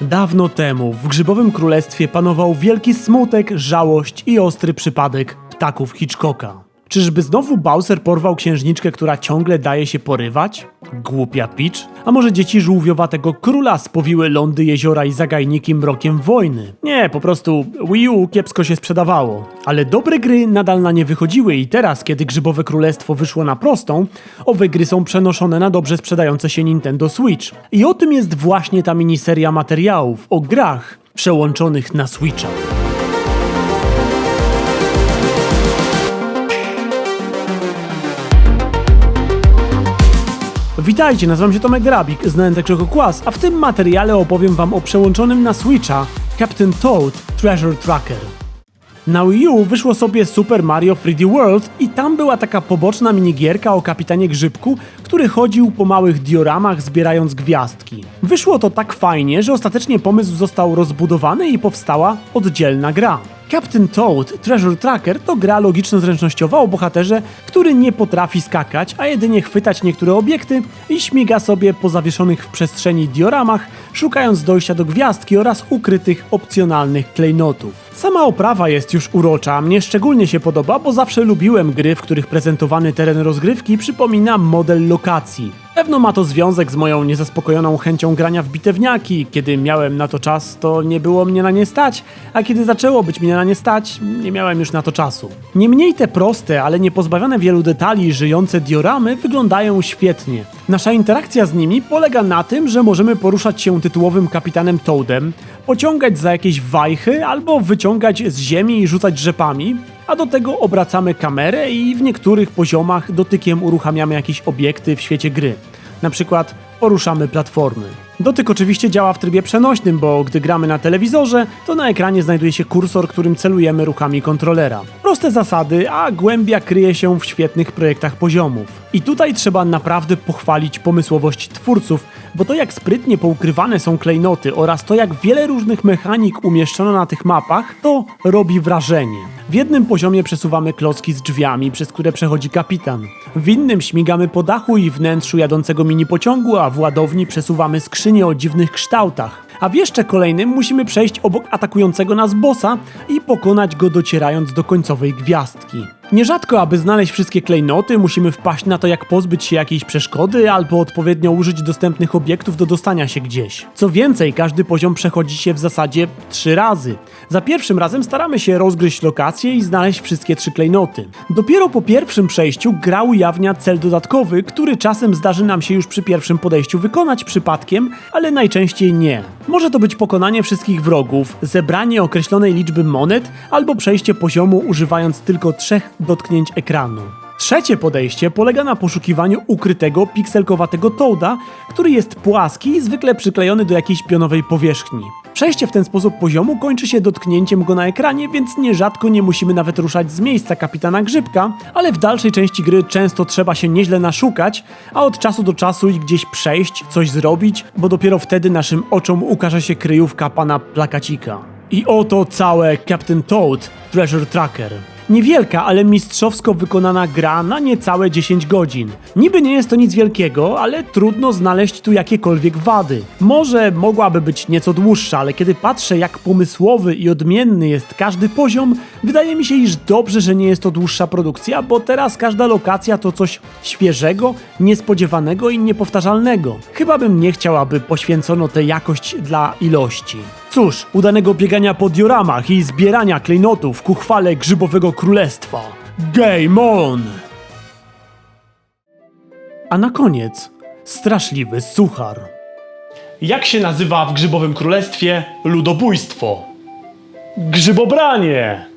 Dawno temu w Grzybowym Królestwie panował wielki smutek, żałość i ostry przypadek ptaków Hitchcocka. Czyżby znowu Bowser porwał księżniczkę, która ciągle daje się porywać? Głupia Peach? A może dzieci żółwiowatego króla spowiły lądy jeziora i zagajniki mrokiem wojny? Nie, po prostu Wii U kiepsko się sprzedawało. Ale dobre gry nadal na nie wychodziły i teraz, kiedy Grzybowe Królestwo wyszło na prostą, owe gry są przenoszone na dobrze sprzedające się Nintendo Switch. I o tym jest właśnie ta miniseria materiałów o grach przełączonych na Switcha. Witajcie, nazywam się Tomek Grabik, znany także jako Kłas, a w tym materiale opowiem wam o przełączonym na Switcha Captain Toad Treasure Tracker. Na Wii U wyszło sobie Super Mario 3D World i tam była taka poboczna minigierka o kapitanie Grzybku, który chodził po małych dioramach zbierając gwiazdki. Wyszło to tak fajnie, że ostatecznie pomysł został rozbudowany i powstała oddzielna gra. Captain Toad Treasure Tracker to gra logiczno-zręcznościowa o bohaterze, który nie potrafi skakać, a jedynie chwytać niektóre obiekty i śmiga sobie po zawieszonych w przestrzeni dioramach, szukając dojścia do gwiazdki oraz ukrytych opcjonalnych klejnotów. Sama oprawa jest już urocza, mnie szczególnie się podoba, bo zawsze lubiłem gry, w których prezentowany teren rozgrywki przypomina model lokacji. Pewno ma to związek z moją niezaspokojoną chęcią grania w bitewniaki. Kiedy miałem na to czas, to nie było mnie na nie stać, a kiedy zaczęło być mnie na nie stać, nie miałem już na to czasu. Niemniej te proste, ale nie pozbawione wielu detali żyjące dioramy wyglądają świetnie. Nasza interakcja z nimi polega na tym, że możemy poruszać się tytułowym kapitanem Toadem, pociągać za jakieś wajchy albo wyciągać z ziemi i rzucać rzepami, a do tego obracamy kamerę i w niektórych poziomach dotykiem uruchamiamy jakieś obiekty w świecie gry. Na przykład poruszamy platformy. Dotyk oczywiście działa w trybie przenośnym, bo gdy gramy na telewizorze, to na ekranie znajduje się kursor, którym celujemy ruchami kontrolera. Proste zasady, a głębia kryje się w świetnych projektach poziomów. I tutaj trzeba naprawdę pochwalić pomysłowość twórców, bo to jak sprytnie poukrywane są klejnoty oraz to jak wiele różnych mechanik umieszczono na tych mapach, to robi wrażenie. W jednym poziomie przesuwamy klocki z drzwiami, przez które przechodzi kapitan. W innym śmigamy po dachu i wnętrzu jadącego mini pociągu, a w ładowni przesuwamy skrzynie o dziwnych kształtach. A w jeszcze kolejnym musimy przejść obok atakującego nas bossa i pokonać go docierając do końcowej gwiazdki. Nierzadko, aby znaleźć wszystkie klejnoty, musimy wpaść na to, jak pozbyć się jakiejś przeszkody, albo odpowiednio użyć dostępnych obiektów do dostania się gdzieś. Co więcej, każdy poziom przechodzi się w zasadzie trzy razy. Za pierwszym razem staramy się rozgryźć lokację i znaleźć wszystkie trzy klejnoty. Dopiero po pierwszym przejściu gra ujawnia cel dodatkowy, który czasem zdarzy nam się już przy pierwszym podejściu wykonać przypadkiem, ale najczęściej nie. Może to być pokonanie wszystkich wrogów, zebranie określonej liczby monet, albo przejście poziomu używając tylko trzech dotknięć ekranu. Trzecie podejście polega na poszukiwaniu ukrytego, pikselkowatego Toada, który jest płaski i zwykle przyklejony do jakiejś pionowej powierzchni. Przejście w ten sposób poziomu kończy się dotknięciem go na ekranie, więc nierzadko nie musimy nawet ruszać z miejsca kapitana Grzybka, ale w dalszej części gry często trzeba się nieźle naszukać, a od czasu do czasu i gdzieś przejść, coś zrobić, bo dopiero wtedy naszym oczom ukaże się kryjówka pana Plakacika. I oto całe Captain Toad Treasure Tracker. Niewielka, ale mistrzowsko wykonana gra na niecałe 10 godzin. Niby nie jest to nic wielkiego, ale trudno znaleźć tu jakiekolwiek wady. Może mogłaby być nieco dłuższa, ale kiedy patrzę jak pomysłowy i odmienny jest każdy poziom, wydaje mi się, iż dobrze, że nie jest to dłuższa produkcja, bo teraz każda lokacja to coś świeżego, niespodziewanego i niepowtarzalnego. Chyba bym nie chciał, aby poświęcono tę jakość dla ilości. Cóż, udanego biegania po dioramach i zbierania klejnotów ku chwale Grzybowego Królestwa. Game on! A na koniec straszliwy suchar. Jak się nazywa w Grzybowym Królestwie ludobójstwo? Grzybobranie!